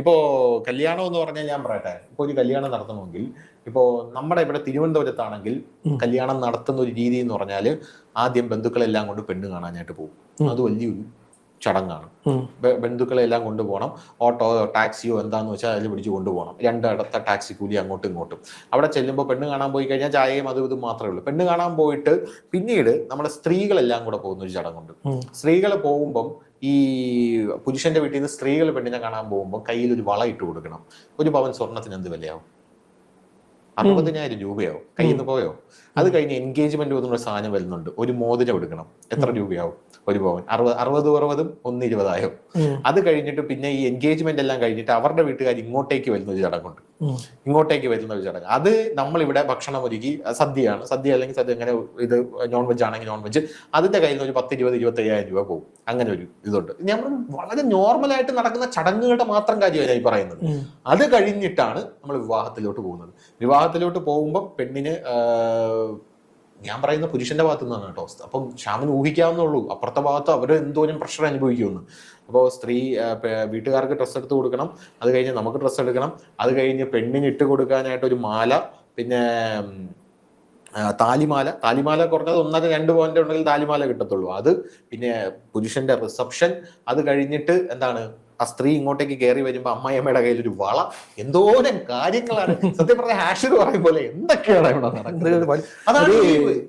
ഇപ്പോ കല്യാണം എന്ന് പറഞ്ഞാൽ ഞാൻ പറയട്ടെ. ഇപ്പൊ ഒരു കല്യാണം നടത്തണമെങ്കിൽ ഇപ്പോ നമ്മുടെ ഇവിടെ തിരുവനന്തപുരത്താണെങ്കിൽ കല്യാണം നടത്തുന്ന ഒരു രീതി എന്ന് പറഞ്ഞാൽ ആദ്യം ബന്ധുക്കളെല്ലാം കൊണ്ട് പെണ്ണ് കാണാനായിട്ട് പോകും. അത് വലിയൊരു ചടങ്ങാണ്. ബന്ധുക്കളെ എല്ലാം കൊണ്ടുപോകണം ഓട്ടോയോ ടാക്സിയോ എന്താന്ന് വെച്ചാൽ അതിൽ പിടിച്ച് കൊണ്ടുപോകണം രണ്ടിടത്ത ടാക്സി കൂലി അങ്ങോട്ടും ഇങ്ങോട്ടും. അവിടെ ചെല്ലുമ്പോൾ പെണ്ണ് കാണാൻ പോയി കഴിഞ്ഞാൽ ചായയും അതും ഇതും മാത്രമേ ഉള്ളൂ. പെണ്ണ് കാണാൻ പോയിട്ട് പിന്നീട് നമ്മുടെ സ്ത്രീകളെല്ലാം കൂടെ പോകുന്ന ഒരു ചടങ്ങുണ്ട്. സ്ത്രീകൾ പോകുമ്പം ഈ പുരുഷന്റെ വീട്ടിൽ നിന്ന് സ്ത്രീകൾ പെണ്ണിനെ കാണാൻ പോകുമ്പോൾ കയ്യിൽ ഒരു വള ഇട്ട് കൊടുക്കണം. ഒരു പവൻ സ്വർണത്തിന് എന്ത് വിലയാവും? അറുപതിനായിരം രൂപയാവും. കയ്യിൽ നിന്ന് പോയോ? അത് കഴിഞ്ഞ് എൻഗേജ്മെന്റ് എന്നുള്ള സാധനം വരുന്നുണ്ട്. ഒരു മോതിരം എടുക്കണം. എത്ര രൂപയാവും? ഒരു പവൻ. അറുപത് അറുപത് അറുപതും ഒന്ന് ഇരുപതായോ. അത് കഴിഞ്ഞിട്ട് പിന്നെ ഈ എൻഗേജ്മെന്റ് എല്ലാം കഴിഞ്ഞിട്ട് അവരുടെ വീട്ടുകാർ ഇങ്ങോട്ടേക്ക് വരുന്ന ഒരു ചടങ്ങുണ്ട്. ഇങ്ങോട്ടേക്ക് വരുന്ന ഒരു ചടങ്ങ്. അത് നമ്മളിവിടെ ഭക്ഷണം ഒരുക്കി സദ്യയാണ്. സദ്യ അല്ലെങ്കിൽ സദ്യ അങ്ങനെ ഇത് നോൺ വെജ് ആണെങ്കിൽ നോൺ വെജ് അതിന്റെ കയ്യിൽ നിന്ന് ഒരു പത്ത് ഇരുപത് ഇരുപത്തി അയ്യായിരം രൂപ പോകും. അങ്ങനെ ഒരു ഇതുണ്ട്. നമ്മൾ വളരെ നോർമലായിട്ട് നടക്കുന്ന ചടങ്ങുകളുടെ മാത്രം കാര്യമാണ് ഞാൻ ഈ പറയുന്നത് അത് കഴിഞ്ഞിട്ടാണ് നമ്മൾ വിവാഹത്തിലോട്ട് പോകുന്നത്. വിവാഹത്തിലോട്ട് പോകുമ്പോൾ പെണ്ണിന് ഞാൻ പറയുന്ന പുരുഷന്റെ ഭാഗത്തു നിന്നാണ് കേട്ടോ അപ്പം ശ്യാമിന് ഊഹിക്കാവുന്നുള്ളൂ അപ്പുറത്തെ ഭാഗത്ത് അവർ എന്തോരം പ്രഷർ അനുഭവിക്കുമെന്ന്. അപ്പോൾ സ്ത്രീ വീട്ടുകാർക്ക് ഡ്രസ്സ് എടുത്ത് കൊടുക്കണം. അത് കഴിഞ്ഞ് നമുക്ക് ഡ്രസ്സ് എടുക്കണം. അത് കഴിഞ്ഞ് പെണ്ണിന് ഇട്ട് കൊടുക്കാനായിട്ട് ഒരു മാല പിന്നെ താലിമാല. താലിമാല കുറഞ്ഞത് ഒന്നര രണ്ട് പോയിന്റ് ഉണ്ടെങ്കിൽ താലിമാല കിട്ടത്തുള്ളൂ. അത് പിന്നെ പുരുഷന്റെ റിസപ്ഷൻ അത് കഴിഞ്ഞിട്ട് എന്താണ്? ആ സ്ത്രീ ഇങ്ങോട്ടേക്ക് കയറി വരുമ്പോൾ അമ്മായിയമ്മയുടെ കയ്യിൽ ഒരു വള എന്തോരം കാര്യങ്ങളാണ്. സത്യം പറഞ്ഞ ഹാഷിർ പറയും പോലെ എന്തൊക്കെയാണ് ഇവിടെ നടക്കുന്നത്? അതാണ്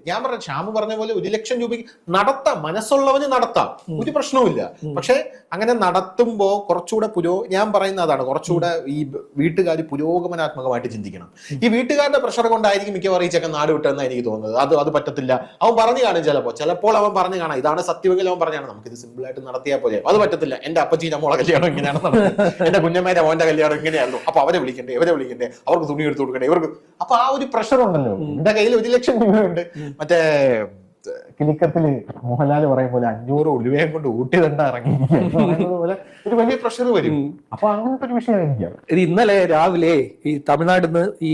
ഞാൻ പറഞ്ഞ ശ്യാമു പറഞ്ഞ പോലെ ഒരു ലക്ഷം രൂപയ്ക്ക് നടത്താം. മനസ്സുള്ളവന് നടത്താം. ഒരു പ്രശ്നവുമില്ല. പക്ഷെ അങ്ങനെ നടത്തുമ്പോ കുറച്ചുകൂടെ പുരോ ഞാൻ പറയുന്ന അതാണ് കുറച്ചുകൂടെ ഈ വീട്ടുകാർ പുരോഗമനാത്മകമായിട്ട് ചിന്തിക്കണം. ഈ വീട്ടുകാരുടെ പ്രഷർ കൊണ്ടായിരിക്കും മിക്കവാറും ഈ ചെക്കൻ നാട് വിട്ടെന്ന് എനിക്ക് തോന്നുന്നത്. അത് അത് പറ്റത്തില്ല. അവൻ പറഞ്ഞു കാണും ചിലപ്പോ. ചിലപ്പോൾ അവൻ പറഞ്ഞു കാണാം. ഇതാണ് സത്യമെങ്കിൽ അവൻ പറഞ്ഞാണ് നമുക്ക് ഇത് സിമ്പിൾ ആയിട്ട് നടത്തിയാൽ പോലെ അത് പറ്റത്തില്ല. എന്റെ അപ്പച്ചീന്റെ മോളെ കല്യാണം ഇങ്ങനെയാണ് നടന്നത് എന്റെ കുഞ്ഞമ്മേന്റെ മോന്റെ കല്യാണം ഇങ്ങനെയായിരുന്നു. അപ്പൊ അവരെ വിളിക്കണ്ടേ? ഇവരെ വിളിക്കണ്ടേ? അവർക്ക് തുണി എടുത്ത് കൊടുക്കണ്ടേ? ഇവർക്ക് അപ്പൊ ആ ഒരു പ്രഷർ ഉണ്ടല്ലോ. എന്റെ കയ്യിൽ ഒരു ലക്ഷം രൂപയുണ്ട്. മറ്റേ കിലിക്കത്തിൽ മോഹൻലാൽ പറയും പോലെ അഞ്ഞൂറ് ഉലുവയും കൊണ്ട് ഊട്ടി തന്നെ ഇറങ്ങി പോലെ ഒരു വലിയ പ്രഷർ വരും. അപ്പൊ അങ്ങനത്തെ ഒരു വിഷയമായിരിക്കാം ഇന്നലെ രാവിലെ ഈ തമിഴ്നാട്ടിൽ നിന്ന് ഈ